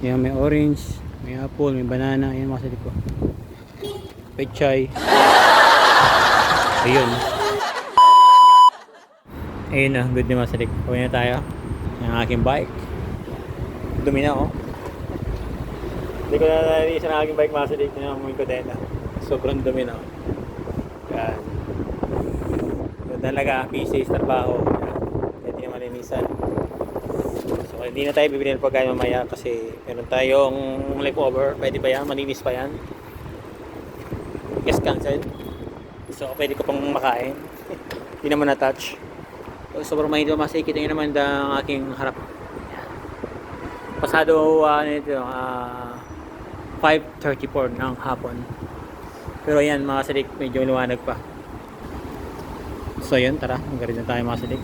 Yan, may orange, may apple, may banana. Yan mga ko. Pechay. Ayun. Ayun na, good na mga sadik. Kawin na tayo. Yung aking bike. Dumi na oh. Hindi ko na narinig sa aking bike mga sadik. Tinamoy ko din na. Sobrang dumi na oh. Yan. Yun talaga, sa trabaho. Yan. Pwede na malinisan. Hindi na tayo bibili ng pagkain mamaya kasi meron tayong leftover. Pwede ba yan? Malinis pa yan? Yes, cancel. So, pwede ko pang makain. Hindi naman na-touch. So, sobrang mahito masay. Kita nyo naman ang aking harap. Pasado, uh, ano ito, ah, 5.34 ng hapon. Pero yan, mga sadik, medyo liwanag pa. So, yun, tara. Magarin na tayo mga sadik.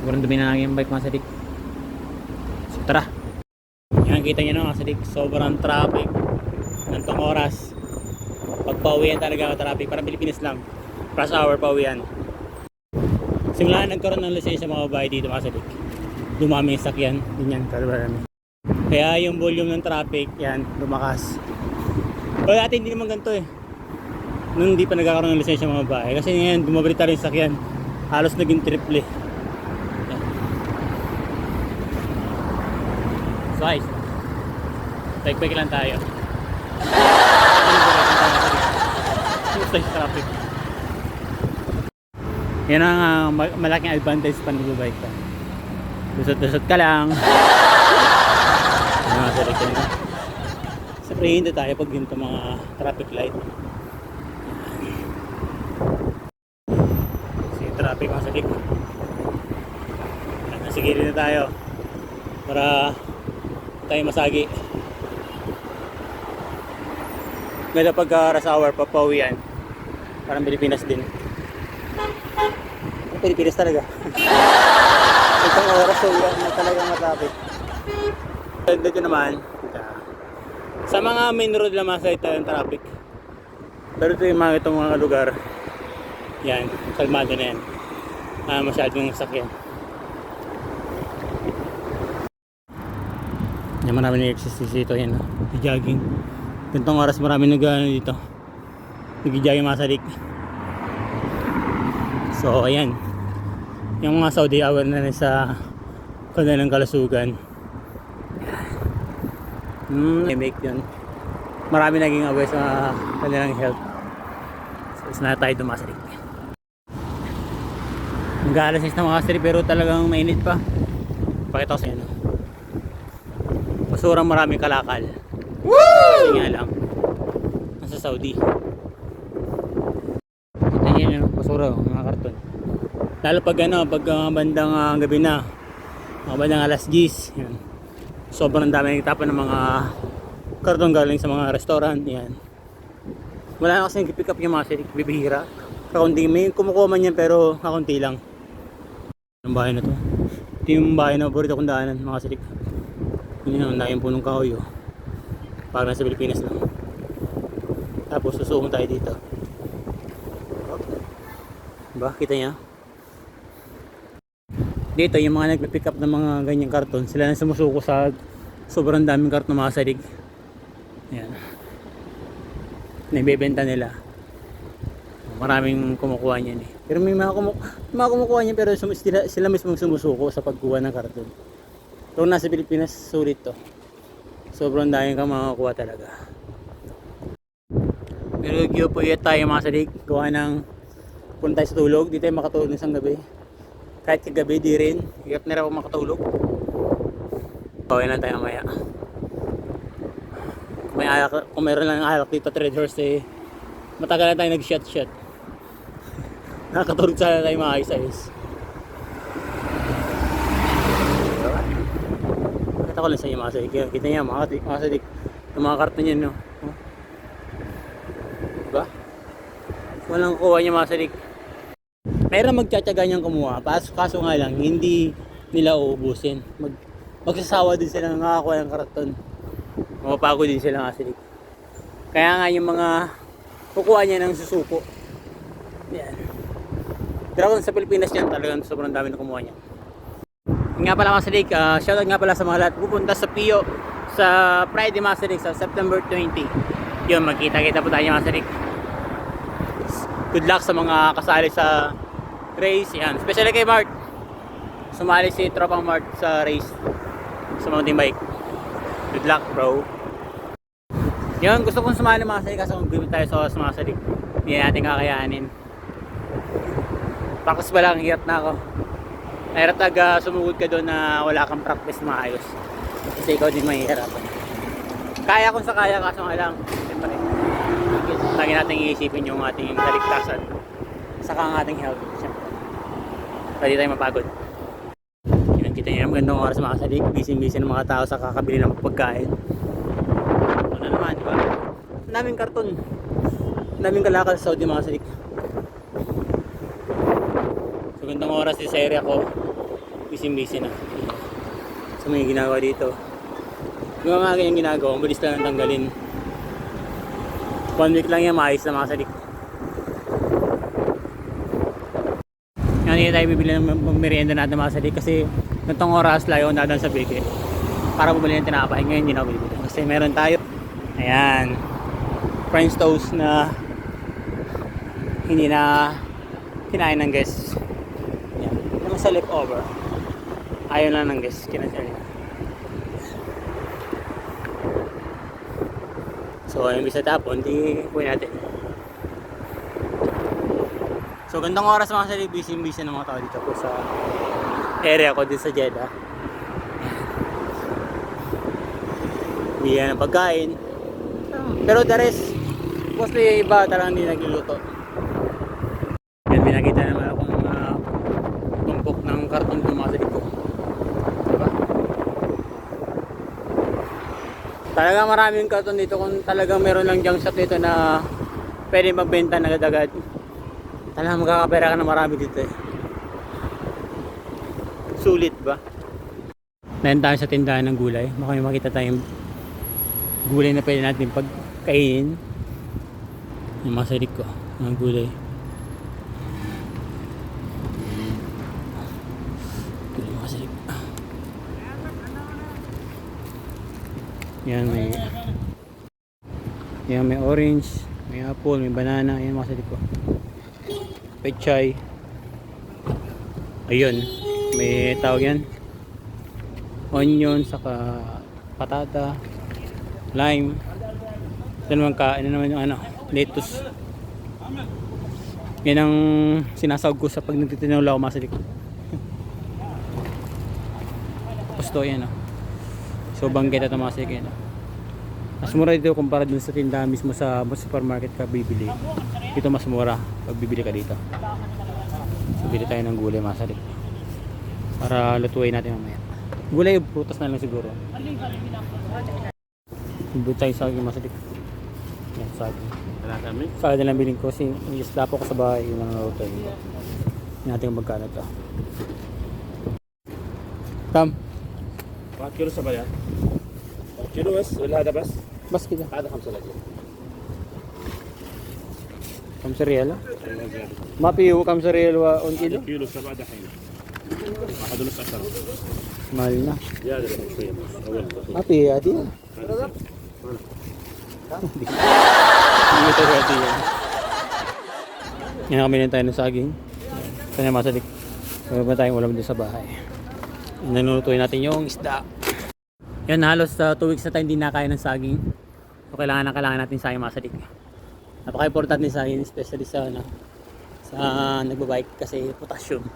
Sobrang dumi na lang yung bike mga sadik. Tara. Yan, kita nyo na mga sadik. Sobrang traffic. Nantong oras. Pagpauwian talaga ang traffic. Parang Pilipinas lang. Rush hour pauwian. Simula na nagkaroon ng lisensya mga babae dito mga. Dumami yung sakyan. Ganyan, kalbarami. Kaya yung volume ng traffic, yan, lumakas. O dati hindi naman ganito eh. Nung hindi pa nagkakaroon ng lisensya mga babae. Kasi ngayon, bumabalik tayo yung sakyan. Halos naging triple eh. Ayos. Bike-bike lang tayo. Yung traffic? Yan ang ah, ma- malaking advantage pa nag-bike ka. Lusot-lusot ka lang. Selection na. Siyempre hindi tayo pag ganito mga traffic light. Kasi traffic mga salik. Nasa gilid na tayo. Para tayo masagi. Ganda pag uh, rush hour, papawian. Parang Pilipinas din. Pilipinas talaga. Itong oras so yan na talaga matraffic. Dito naman, ah, sa mga main road lang mga site tayo ng traffic. Pero ito yung mga itong mga lugar, yan, kalmado na yan. Ah, masyadong sakyan. Yan marami na exercise dito yan, no? jogging. Ganitong oras marami nag ano dito. Nag-jogging mga salik. So, ayan. Yung mga Saudi hour na rin sa kanilang kalasugan. Hmm, I make yun. Marami naging aware sa kanilang health. So, is na tayo dumasarik. Nag-aalasis na mga sari pero talagang mainit pa. Pakita ko sa inyo. Basurang maraming kalakal. Kasi nga lang. Nasa Saudi. Ito yun yung basura, oh, mga karton. Lalo pag ano, pag uh, bandang uh, gabi na, mga bandang alas 10, yan. Sobrang dami nagtapon ng mga karton galing sa mga restaurant, yan. Wala na kasi pick up yung mga silik, bibihira. Kakunti, may kumukuha man yan pero kakunti lang. Ang bahay na to. Ito yung bahay na paborito kong daanan, mga silik. Yun yung nahin punong kahoy, oh. Parang nasa Pilipinas lang. Tapos susumo tayo dito. Ba, kita niya? Dito, yung mga nagpipick up ng mga ganyang karton, sila na sumusuko sa sobrang daming karton mga salig. Yan. Naibebenta nila. Maraming kumukuha niyan eh. Pero may mga, kumu may mga kumukuha niyan pero sila, sila mismo sumusuko sa pagkuha ng karton. Kung nasa Pilipinas, sulit to. Sobrang daming kang makakuha talaga. Pero giyopuyat tayo mga salig. Gawa ng punta sa tulog. Di tayo makatulog ng isang gabi. Kahit kagabi, di rin. Hirap na rin ako makatulog. Okay lang tayo mamaya. Kung may alak, kung meron lang alak dito, Trade Horse eh, matagal na tayo nag-shot shot. Nakatulog sana tayo mga Pakita ko lang sa inyo mga sadik. Kita niya mga, sadik- mga sadik. Yung mga karton niya, no? Diba? Walang kuha niya mga sadik. Meron magtsatsaga niyang kumuha. Kaso, kaso nga lang, hindi nila uubusin. Mag, magsasawa din sila nakakuha ng karton. Mapapagod din sila nga silik. Kaya nga yung mga kukuha niya ng susuko. Yan. Pero sa Pilipinas yan, talagang sobrang dami na kumuha niya. Nga pala Master Dick, uh, shoutout nga pala sa mga lahat pupunta sa Pio sa Friday Master Dick sa September 20. Yun, magkita-kita po tayo Master Dick. Good luck sa mga kasali sa race. Yan, especially kay Mart. Sumali si Tropang Mart sa race sa mountain bike. Good luck bro. Yun, gusto kong sumali mga salik kaso kung tayo sa sa mga salik. Hindi natin kakayanin. Practice ba lang, hirap na ako. Mahirap taga sumugod ka doon na wala kang practice maayos. Kasi ikaw din mahihirapan. Kaya kung sa kaya kaso nga lang. Siyempre. Lagi natin iisipin yung ating kaligtasan. Saka ang ating health. Siyempre. Pwede tayo mapagod. Yun, kita niyo yung magandang oras mga salik. Busy-busy ng mga tao sa kakabili ng pagkain. Ano naman, di ba? Ang karton. Ang daming kalakal sa Saudi mga salik. So, gandang oras sa area ko. Busy-busy na. So, may ginagawa dito. Yung mga ganyan ginagawa, ang bilis lang ang tanggalin. One week lang yan, maayos na mga salik. Ngayon hindi tayo bibili ng merienda natin mga salik kasi nitong oras layo na doon sa bike para bumili ng tinapay. Ngayon hindi na ako bibili kasi meron tayo. Ayan. French toast na hindi na kinain ng guests. Yan. Yung sa leftover. Ayaw lang ng guests. Kinasal na. So, yung bisa tapon, di kuhin natin. So, gandang oras mga sa busy busy ng mga tao dito po sa area ko dito sa Jeddah. Biyan ng pagkain. Pero the rest, mostly iba talagang hindi nagluluto. Yan, pinakita naman ako ng mga tumpok ng karton ng mga ko. Talaga maraming karton dito kung talagang meron lang junk shop dito na pwede magbenta na agad-agad. Talagang magkakapera ka na marami dito eh. Sulit ba? Nayan tayo sa tindahan ng gulay. Baka may makita tayong gulay na pwede natin pagkainin. Yung mga sarik ko. Gulay. Gulay mga sarik. Yan may yan may orange, may apple, may banana. Yan mga ko. Pechay. Ayun. May tawag yan. Onion, saka patata, lime. Ito naman ka, ano naman yung ano, lettuce. Yan ang sinasawag ko sa pag nagtitinula ako masalik. Gusto yan oh. So banggit ito masalik yan oh. Mas mura dito kumpara dun sa tindahan mismo sa supermarket ka bibili. Dito mas mura pag bibili ka dito. So bili tayo ng gulay masalik. Para lutuin natin mamaya. Gulay o prutas na lang siguro. Bili tayo sa akin masalik. Yan sa akin. Sa akin lang bilhin ko kasi isda po ko sa bahay yung mga luto yun. Yung ating magkano to. Tam, 1 كيلو سبعيات 1 كيلو بس ولا هذا بس؟ bas kita. هذا 5 رجل Kam sa real. Mapiyo kam sa real wa 1 kilo. كيلو سبعة دحين واحد ونص عشرة Mahal na. زيادة شوية أول Mapiyo ati. Hindi ito ati yan. Yan kami na tayo ng saging. Kanya masalik. Meron pa tayong ulam din sa bahay. Nanunutuin natin yung isda. Yan halos 2 weeks na tayo hindi nakain ng saging. So kailangan na kailangan natin saging masalik. Napaka-importante ng saging especially sa ano, sa nagbabike kasi potassium.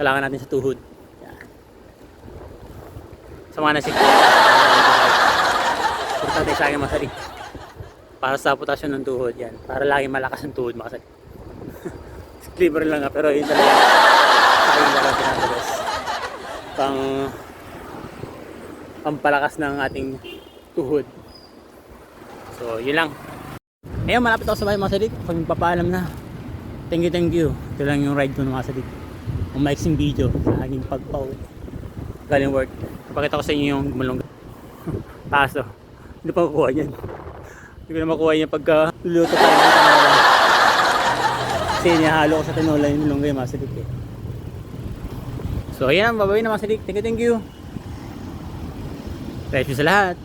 Kailangan natin sa tuhod. Yan. Sa mga nasik. Importante sa akin masalik. Para sa potassium ng tuhod yan. Para lagi malakas ang tuhod masalik. Cleaver lang nga pero yun talaga. Sa pinatagas. Pang pampalakas ng ating tuhod. So, yun lang. Ngayon, malapit ako sa bahay mga sadik. Kami papaalam na. Thank you, thank you. Ito lang yung ride ko ng mga sadik. Ang maiksing video sa aking pagpauwi. Galing work. Pakita ko sa inyo yung gumulong. Paso. Hindi pa makuha yan. Hindi ko na makuha yan pagka ng tinola. Kasi nihalo ko sa tinola yung lulunggay mga sadik eh. So, ayan, babawin na mga sidik. Thank you, thank you. Thank you sa lahat.